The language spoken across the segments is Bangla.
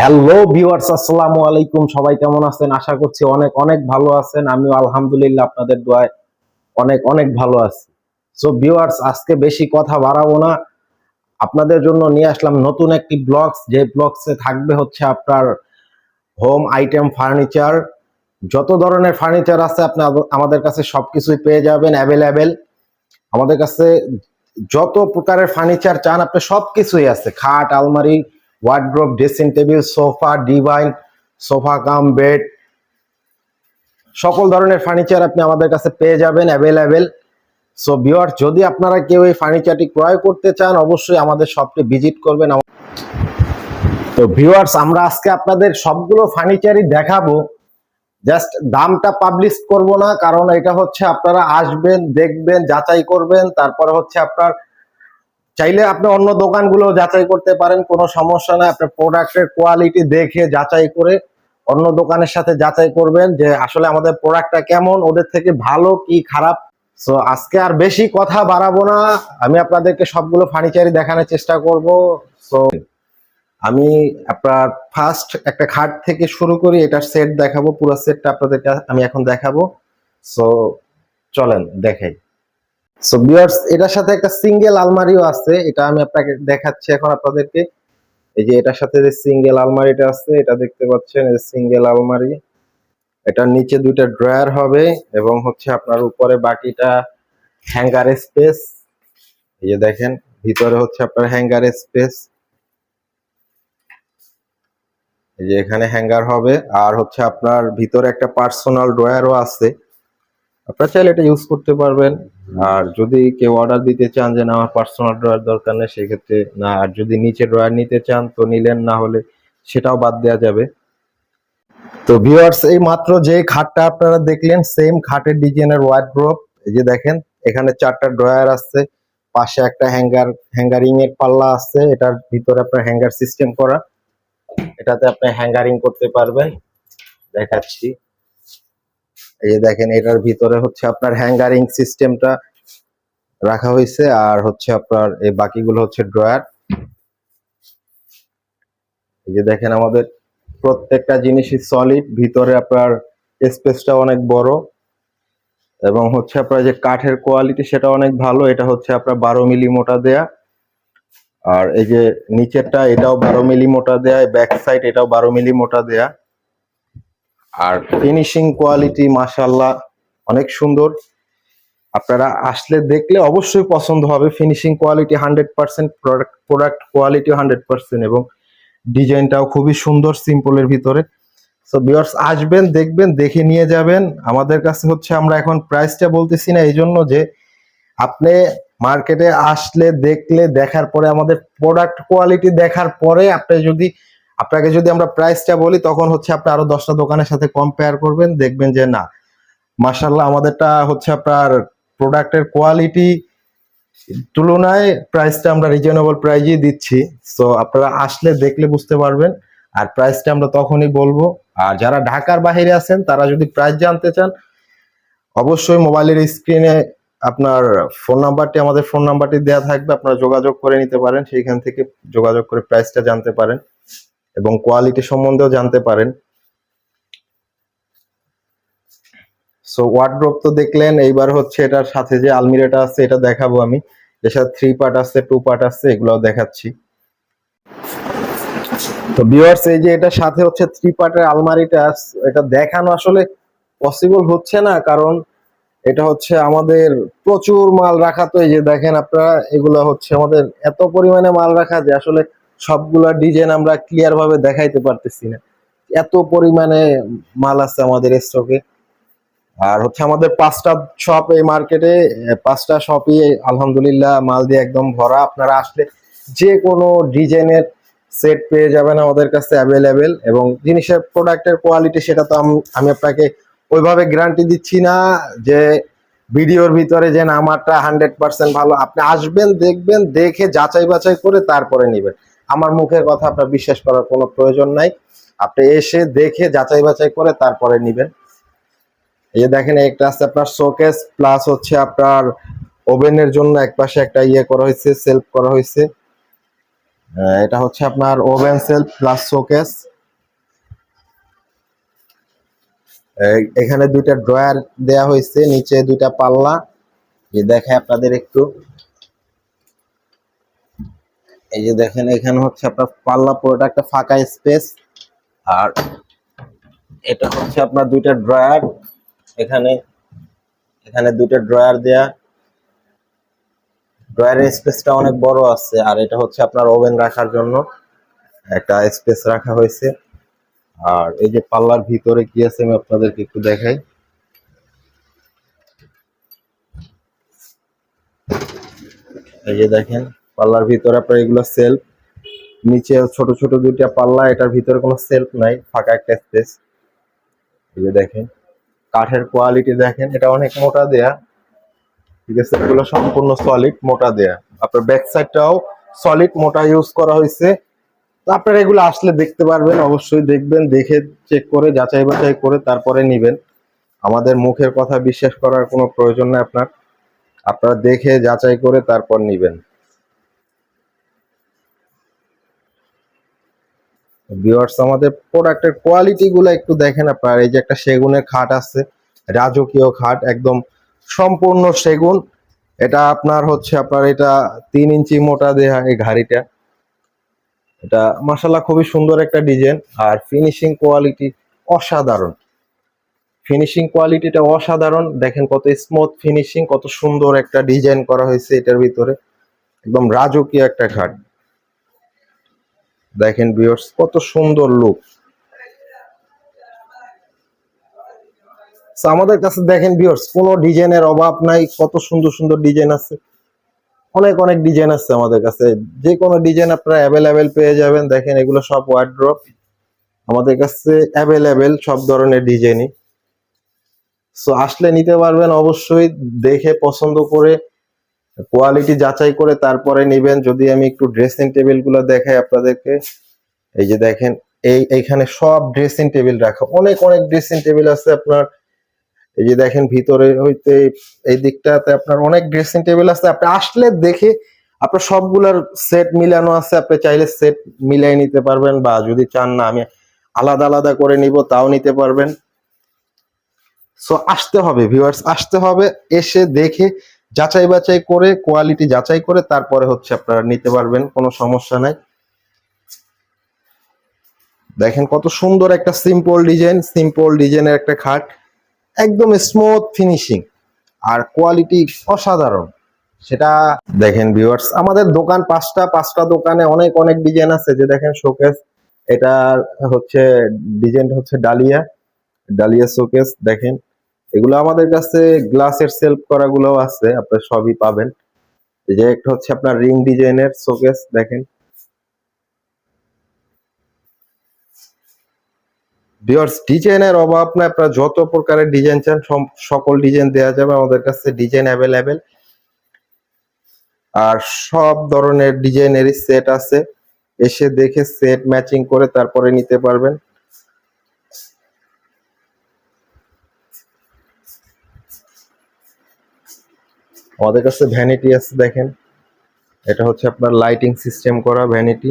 হ্যালো ভিউয়ার্স আসসালামু আলাইকুম। সবাই কেমন আছেন? আশা করছি অনেক অনেক ভালো আছেন। আমিও আলহামদুলিল্লাহ আপনাদের দোয়ায় অনেক অনেক ভালো আছি। সো ভিউয়ার্স আজকে বেশি কথা বাড়াবো না। আপনাদের জন্য নিয়ে আসলাম নতুন একটি ব্লগস যে ব্লগসে থাকবে হচ্ছে আপনার হোম আইটেম ফার্নিচার যত ধরনের ফার্নিচার আছে আপনি আমাদের কাছে সবকিছুই পেয়ে যাবেন অ্যাভেলেবেল আমাদের কাছে যত প্রকারের ফার্নিচার চান, আপনি সবকিছুই আছে। খাট, আলমারি wardrobe dressing table sofa divan sofa cum bed সকল ধরনের ফার্নিচার আপনি আমাদের কাছে পেয়ে যাবেন অ্যাভেলেবেল সো ভিউয়ার যদি আপনারা কেউ এই ফার্নিচারটি ক্রয় করতে চান, অবশ্যই আমাদের শপটি ভিজিট করবেন। তো ভিউয়ার্স আমরা আজকে আপনাদের সবগুলো ফার্নিচারই দেখাবো। জাস্ট দামটা পাবলিশ করব না, কারণ এটা হচ্ছে আপনারা আসবেন, দেখবেন, যাচাই করবেন, তারপরে হচ্ছে আপনার চাইলে আপনি অন্য দোকানগুলো যাচাই করতে পারেন, কোনো সমস্যা নাই। আপনার প্রোডাক্টের কোয়ালিটি দেখে যাচাই করে অন্য দোকানের সাথে যাচাই করবেন যে আসলে আমাদের প্রোডাক্টটা কেমন, ওদের থেকে ভালো কি খারাপ। সো আজকে আর বেশি কথা বাড়াবো না। আমি আপনাদেরকে সবগুলো ফার্নিচারই দেখানোর চেষ্টা করব। সো আমি আপনার ফার্স্ট একটা খাট থেকে শুরু করি, এটার সেট দেখাবো, পুরো সেটটা আপনাদেরকে আমি এখন দেখাবো। সো চলেন, দেখাই। সো ভিউয়ার্স এটার সাথে একটা সিঙ্গেল আলমারিও আছে। এটা আমি আপনাকে দেখাচ্ছি এখন আপনাদেরকে। এই যে এটার সাথে যে সিঙ্গেল আলমারিটা আছে, এটা দেখতে পাচ্ছেন সিঙ্গেল আলমারি। এটার নিচে দুইটা ড্রয়ার হবে এবং হচ্ছে আপনার উপরে বাকিটা হ্যাঙ্গার স্পেস। এই যে দেখেন, ভিতরে হচ্ছে আপনার হ্যাঙ্গার স্পেস। এই যে এখানে হ্যাঙ্গার হবে। আর হচ্ছে আপনার ভিতরে একটা পার্সোনাল ড্রয়ারও আছে। আপনারা চাইলে এটা ইউজ করতে পারবেন। আর যদি কেউ অর্ডার দিতে চান যে, না, আমার পার্সোনাল ড্রয়ার দরকার নেই, সেক্ষেত্রে না, আর যদি নিচে ড্রয়ার নিতে চান, তো নিলেন না হলে সেটাও বাদ দেওয়া যাবে। তো ভিউয়ার্স এই মাত্র যে খাটটা আপনারা দেখলেন সেম খাটের ডিজাইনের ওয়ার্ড্রোব এই যে দেখেন, এখানে চারটা ড্রয়ার আছে, পাশে একটা হ্যাঙ্গার হ্যাঙ্গারিং এর পাল্লা আছে, এটার ভিতরে আপনার হ্যাঙ্গার সিস্টেম করা। এটাতে আপনি হ্যাঙ্গারিং করতে পারবেন। দেখাচ্ছি। এই যে দেখেন, এটার ভিতরে হচ্ছে আপনার হ্যাঙ্গারিং সিস্টেমটা রাখা হয়েছে, আর হচ্ছে আপনার এই বাকিগুলো হচ্ছে ড্রয়ার এই যে দেখেন, আমাদের প্রত্যেকটা জিনিসই সলিড ভিতরে আপনার স্পেসটা অনেক বড়, এবং হচ্ছে আপনার যে কাঠের কোয়ালিটি সেটা অনেক ভালো, এটা হচ্ছে আপনার বারো মিলি মোটা দেয়া। আর এই যে নিচেরটা, এটাও বারো মিলি মোটা দেয়া ব্যাক সাইড এটাও বারো মিলি মোটা দেয়া। আর ফিনিশিং কোয়ালিটি মাশাল্লাহ অনেক সুন্দর। আপনারা আসলে দেখলে অবশ্যই পছন্দ হবে finishing quality hundred percent product product quality hundred percent এবং ডিজাইনটাও খুবই সুন্দর সিম্পলের ভিতরে। সো ভিউয়ার্স আসবেন, দেখবেন, দেখে নিয়ে যাবেন। আমাদের কাছে হচ্ছে আমরা এখন প্রাইসটা বলতেছি না এই জন্য যে আপনি মার্কেটে আসলে দেখলে, দেখার পরে, আমাদের প্রোডাক্ট কোয়ালিটি দেখার পরে আপনি যদি আপনাকে যদি আমরা প্রাইসটা বলি, তখন হচ্ছে আপনি আরও দশটা দোকানের সাথে কম্পেয়ার করবেন, দেখবেন যে না মার্শাল্লাহ আমাদেরটা হচ্ছে আপনার প্রোডাক্টের কোয়ালিটি তুলনায় প্রাইসটা আমরা রিজনেবল প্রাইজই দিচ্ছি। সো আপনারা আসলে দেখলে বুঝতে পারবেন, আর প্রাইসটা আমরা তখনই বলব। আর যারা ঢাকার বাইরে আছেন, তারা যদি প্রাইস জানতে চান, অবশ্যই মোবাইলের স্ক্রিনে আপনার ফোন নাম্বারটি আমাদের ফোন নাম্বারটি দেওয়া থাকবে, আপনারা যোগাযোগ করে নিতে পারেন, সেইখান থেকে যোগাযোগ করে প্রাইসটা জানতে পারেন। এবং কোয়ালিটি সম্বন্ধেও জানতে পারেন। সো ওয়ার্ড্রোব তো দেখলেন, এইবার হচ্ছে এটার সাথে যে আলমিরাটা আছে, এটা দেখাবো আমি। এর সাথে থ্রি পার্ট আছে টু পার্ট আছে, এগুলোও দেখাচ্ছি। তো ভিউয়ার্স এই যে এটা সাথে হচ্ছে থ্রি পার্টের আলমারিটা, এটা দেখানো আসলে পসিবল হচ্ছে না, কারণ এটা হচ্ছে আমাদের প্রচুর মাল রাখা। তো এই যে দেখেন আপনারা, এগুলো হচ্ছে আমাদের এত পরিমাণে মাল রাখা যে আসলে সবগুলা ডিজাইন আমরা ক্লিয়ার ভাবে দেখাইতে পারতেছি না। এত পরিমাণে মাল আছে আমাদের স্টকে আর হচ্ছে আমাদের পাঁচটা শপ এই মার্কেটে পাঁচটা শপই আলহামদুলিল্লাহ মাল দিয়ে একদম ভরা। আপনারা আসলে যে কোনো ডিজাইনের সেট পেয়ে যাবেন আমাদের কাছে অ্যাভেলেবেল এবং জিনিসের প্রোডাক্টের কোয়ালিটি সেটা তো আমি আপনাকে ওইভাবে গ্যারান্টি দিচ্ছি না যে ভিডিওর ভিতরে যে আমারটা হান্ড্রেড পার্সেন্ট ভালো। আপনি আসবেন, দেখবেন, দেখে যাচাই বাছাই করে তারপরে নেবেন। আমার মুখের কথা আপনার বিশ্বাস করার কোনো প্রয়োজন নাই। আপনি এসে দেখে যাচাই বাছাই করে তারপরে নেবেন। এই যে দেখেন একটা আছে আপনার শোকেস প্লাস হচ্ছে আপনার ওভেনের জন্য একপাশে একটা ইয়ে করা হয়েছে সেলফ করা হয়েছে। আহ, এটা হচ্ছে আপনার ওভেন সেলফ প্লাস শোকেস। এখানে দুইটা ড্রয়ার দেয়া হয়েছে নিচে দুইটা পাল্লা। দেখে আপনাদের একটু। এই যে দেখেন, এখানে হচ্ছে আপনার পাল্লা পুরোটা একটা ফাঁকা স্পেস। আর এটা হচ্ছে আপনার দুইটা ড্রয়ার। এখানে এখানে দুইটা ড্রয়ার দেয়া। ড্রয়ারের স্পেসটা অনেক বড় আছে, আর এটা হচ্ছে আপনার ওভেন রাখার জন্য একটা স্পেস রাখা হয়েছে। আর এই যে পাল্লার ভিতরে কি আছে আমি আপনাদেরকে একটু দেখাই। এই যে দেখেন পাল্লার ভিতরে আপনার এগুলো সেলফ নিচে ছোট ছোট দুইটা পাল্লা, এটার ভিতরে কোনো সেলফ নাই, ফাঁকা একটা স্পেস এই যে দেখেন, কাঠের কোয়ালিটি দেখেন, এটা অনেক মোটা দেয়া। ঠিক আছে, এগুলো সম্পূর্ণ সলিড মোটা দেয়া। আপনার ব্যাক সাইডটাও সলিড মোটা ইউজ করা হয়েছে। তো আপনারা এগুলো আসলে দেখতে পারবেন, অবশ্যই দেখবেন, দেখে চেক করে, যাচাই বাছাই করে তারপরে নিবেন। আমাদের মুখের কথা বিশ্বাস করার কোনো প্রয়োজন নেই আপনার। আপনারা দেখে, যাচাই করে তারপর নিবেন। ভিউয়ার্স আমাদের প্রোডাক্টের কোয়ালিটি গুলো একটু দেখেন আপনার। এই যে একটা সেগুনের খাট আছে, রাজকীয় খাট, একদম সম্পূর্ণ সেগুন। এটা আপনার হচ্ছে আপনার এটা তিন ইঞ্চি মোটা দেয়া এই ঘাড়িটা। এটা মাসাল্লাহ খুবই সুন্দর একটা ডিজাইন আর ফিনিশিং কোয়ালিটি অসাধারণ। ফিনিশিং কোয়ালিটিটা অসাধারণ। দেখেন কত স্মুথ ফিনিশিং কত সুন্দর একটা ডিজাইন করা হয়েছে এটার ভিতরে। একদম রাজকীয় একটা খাট। দেখেন ভিউয়ার্স কত সুন্দর লুক আমাদের কাছে দেখেন ভিউয়ার্স কোনো ডিজাইনের অভাব নাই, কত সুন্দর সুন্দর ডিজাইন আছে। অনেক অনেক ডিজাইন আছে আমাদের কাছে। যে কোনো ডিজাইন আপনারা অ্যাভেলেবেল পেয়ে যাবেন। দেখেন এগুলো সব ওয়ার্ড্রপ আমাদের কাছে অ্যাভেলেবেল সব ধরনের ডিজাইনই। সো আসলে নিতে পারবেন অবশ্যই, দেখে পছন্দ করে কোয়ালিটি যাচাই করে তারপরে নেবেন। যদি আমি একটু ড্রেসিং টেবিলগুলো দেখাই আপনাদেরকে, এই যে দেখেন, এই, এইখানে সব ড্রেসিং টেবিল রাখা। অনেক অনেক ড্রেসিং টেবিল আছে আপনার। এই যে দেখেন, ভিতরে হইতে এই দিকটাতে আপনার অনেক ড্রেসিং টেবিল আছে। আপনি আসলে দেখে আপনার সবগুলার সেট মিলানো আছে। আপনি চাইলে সেট মিলাই নিতে পারবেন বা যদি চান না, আমি আলাদা আলাদা করে নিব, তাও নিতে পারবেন। সো আসতে হবে ভিউয়ার্স আসতে হবে। এসে দেখে যাচাই বাছাই করে কোয়ালিটি যাচাই করে তারপরে হচ্ছে আপনারা নিতে পারবেন, কোনো সমস্যা নাই। দেখেন কত সুন্দর একটা সিম্পল ডিজাইন সিম্পল ডিজাইনের একটা খাট, একদম স্মুথ ফিনিশিং আর কোয়ালিটি অসাধারণ। সেটা দেখেন ভিউয়ার্স আমাদের দোকান পাঁচটা পাঁচটা দোকানে অনেক অনেক ডিজাইন আছে, যে দেখেন শোকেস এটা হচ্ছে ডিজাইন হচ্ছে ডালিয়া ডালিয়া শোকেস দেখেন। এগুলো আমাদের কাছে গ্লাসের সেলফ করা গুলোও আছে, আপনার সবই পাবেন। এই যে একটা হচ্ছে আপনার রিং ডিজাইনের শোকেস দেখেন। ভিউয়ার্স ডিজাইনের অভাব না আপনার যত প্রকারের ডিজাইন চান সকল ডিজাইন দেওয়া যাবে আমাদের কাছে, ডিজাইন অ্যাভেলেবেল আর সব ধরনের ডিজাইনেরই সেট আছে। এসে দেখে সেট ম্যাচিং করে তারপরে নিতে পারবেন। আমাদের কাছে ভ্যানিটি আছে দেখেন। এটা হচ্ছে আপনার লাইটিং সিস্টেম করা ভ্যানিটি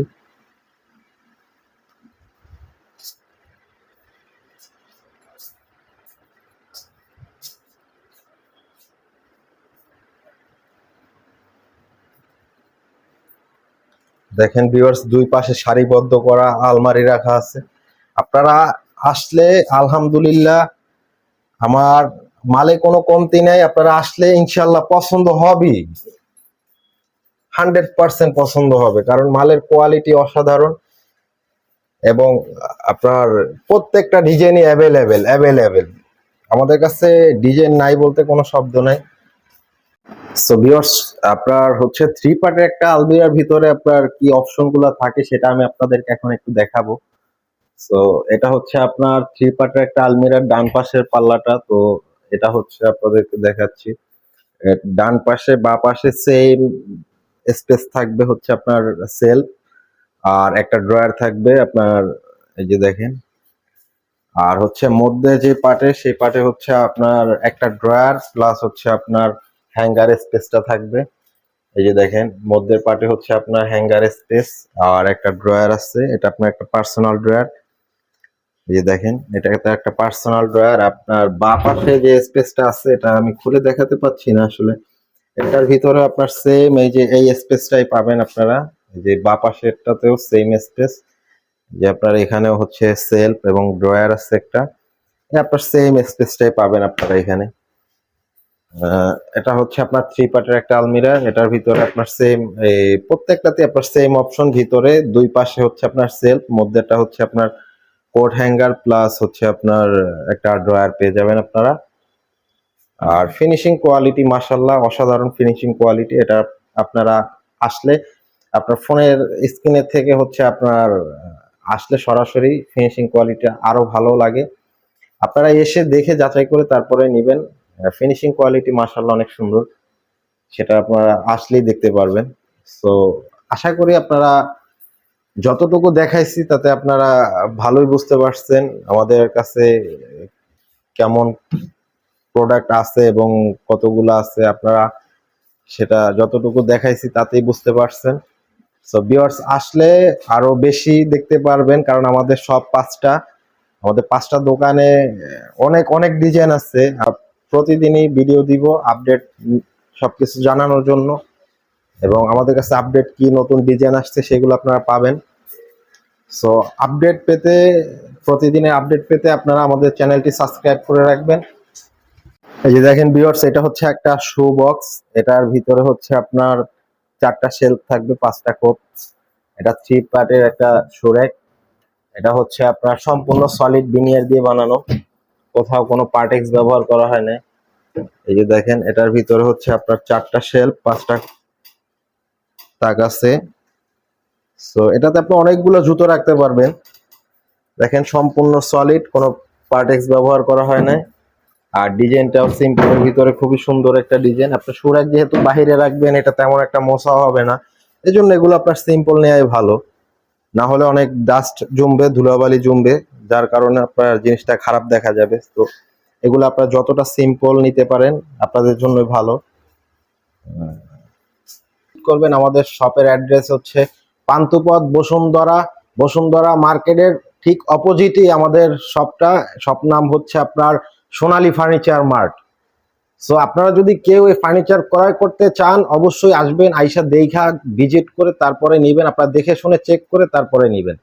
দেখেন ভিউয়ার্স দুই পাশে সারিবদ্ধ করা, আলমারি রাখা আছে। আপনারা আসলে, আলহামদুলিল্লাহ, আমার মালে কোনো কমতি নেই, আপনারা আসলে ইনশাল্লাহ পছন্দ হবেই। হান্ড্রেড পার্সেন্ট পছন্দ হবে, কারণ মালের কোয়ালিটি অসাধারণ এবং আপনার প্রত্যেকটা ডিজাইনই অ্যাভেলেবেল অ্যাভেলেবেল আমাদের কাছে ডিজাইন নাই বলতে কোনো শব্দ নাই। সো ভিউয়ার্স আপনার হচ্ছে থ্রি পার্টের একটা আলমিরার ভিতরে আপনার কি অপশনগুলো থাকে সেটা আমি আপনাদেরকে এখন একটু দেখাবো। সো এটা হচ্ছে আপনার থ্রি পার্টের একটা আলমিরার ডান পাশের পাল্লাটা, তো এটা হচ্ছে আপনাদেরকে দেখাচ্ছি। ডান পাশে, বা পাশে সেম স্পেস থাকবে হচ্ছে আপনার সেল আর একটা ড্রয়ার থাকবে আপনার, এই যে দেখেন। আর হচ্ছে মধ্যে যে পার্টে সেই পার্টে হচ্ছে আপনার একটা ড্রয়ার প্লাস হচ্ছে আপনার হ্যাঙ্গার স্পেসটা থাকবে। এই যে দেখেন মধ্যের পার্টে হচ্ছে আপনার হ্যাঙ্গার স্পেস আর একটা ড্রয়ার আছে। এটা আপনার একটা পার্সোনাল ড্রয়ার এই যে দেখেন এটা একটা একটা পার্সোনাল ড্রয়ার আপনার বাঁ পাশে যে স্পেসটা আছে, এটা আমি খুলে দেখাতে পাচ্ছি না আসলে। এটার ভিতরে আপনার সেম এই যে এই স্পেসটাই পাবেন আপনারা। যে বাঁ পাশেরটাতেও সেম স্পেস যে আপনার এখানে হচ্ছে সেলফ এবং ড্রয়ার আছে একটা। আপনার সেম স্পেসটাই পাবেন আপনারা এখানে। এটা হচ্ছে আপনার থ্রি পার্টের একটা আলমিরা। এটার ভিতরে আপনার সেম প্রত্যেকটাতে আপনার সেম অপশন ভিতরে দুই পাশে হচ্ছে আপনার সেলফ মধ্যেটা হচ্ছে আপনার কোট হ্যাঙ্গার প্লাস হচ্ছে আপনার একটা ড্রয়ার পেয়ে যাবেন আপনারা। আর ফিনিশিং কোয়ালিটি মাসাল্লাহ অসাধারণ ফিনিশিং কোয়ালিটি এটা আপনারা আসলে আপনার ফোনের স্ক্রিনের থেকে হচ্ছে আপনার, আসলে সরাসরি ফিনিশিং কোয়ালিটি আরও ভালো লাগে। আপনারা এসে দেখে যাচাই করে তারপরে নেবেন। ফিনিশিং কোয়ালিটি মাসাল্লাহ অনেক সুন্দর। সেটা আপনারা আসলেই দেখতে পারবেন। সো আশা করি আপনারা যতটুকু দেখাইছি, তাতে আপনারা ভালোই বুঝতে পারছেন। আমাদের কাছে কেমন প্রোডাক্ট আছে এবং কতগুলো আছে আপনারা সেটা যতটুকু দেখাইছি, তাতেই বুঝতে পারছেন। সো ভিউয়ার্স আসলে আরও বেশি দেখতে পারবেন, কারণ আমাদের সব পাঁচটা, আমাদের পাঁচটা দোকানে অনেক অনেক ডিজাইন আছে। প্রতিদিনই ভিডিও দিব আপডেট সবকিছু জানানোর জন্য। এবং আমাদের কাছে আপডেট কি নতুন ডিজাইন আসছে সেগুলো আপনারা পাবেন। সো আপডেট পেতে, প্রতিদিনের আপডেট পেতে আপনারা আমাদের চ্যানেলটি সাবস্ক্রাইব করে রাখবেন। এই যে দেখেন ভিউয়ার্স এটা হচ্ছে একটা শু বক্স এটার ভিতরে হচ্ছে আপনার চারটা শেলফ থাকবে, পাঁচটা কোপ এটা থ্রি পার্টের একটা শু র্যাক এটা হচ্ছে আপনার সম্পূর্ণ সলিড বিনিয়ার দিয়ে বানানো। কোথাও কোনো পার্টেক্স ব্যবহার করা হয় না এই যে দেখেন, এটার ভিতরে হচ্ছে আপনার চারটা শেলফ পাঁচটা তাক আছে। সো এটাতে আপনি অনেকগুলো জুতো রাখতে পারবেন। দেখেন, সম্পূর্ণ সলিড কোনো পার্টেক্স ব্যবহার করা হয় না আর ডিজাইনটাও সিম্পলের ভিতরে খুবই সুন্দর একটা ডিজাইন। আপনি সুরাক যেহেতু বাহিরে রাখবেন, এটা তেমন একটা মশা হবে না। এই জন্য এগুলো আপনার সিম্পল নেওয়াই ভালো। না হলে অনেক ডাস্ট জমবে, ধুলাবালি জমবে, যার কারণে আপনার জিনিসটা খারাপ দেখা যাবে। তো, এগুলো আপনারা যতটা সিম্পল নিতে পারেন, আপনাদের জন্য ভালো। করবেন। আমাদের শপের অ্যাড্রেস হচ্ছে পান্তুপথ বসুন্ধরা। বসুন্ধরা মার্কেটের ঠিক অপোজিটই আমাদের শপটা শপ নাম হচ্ছে আপনার সোনালী ফার্নিচার মার্ট সো আপনারা যদি কেউ এই ফার্নিচার ক্রয় করতে চান, অবশ্যই আসবেন, আইসা দেখা ভিজিট করে, তারপরে নেবেন। আপনারা দেখে শুনে চেক করে, তারপরে নেবেন।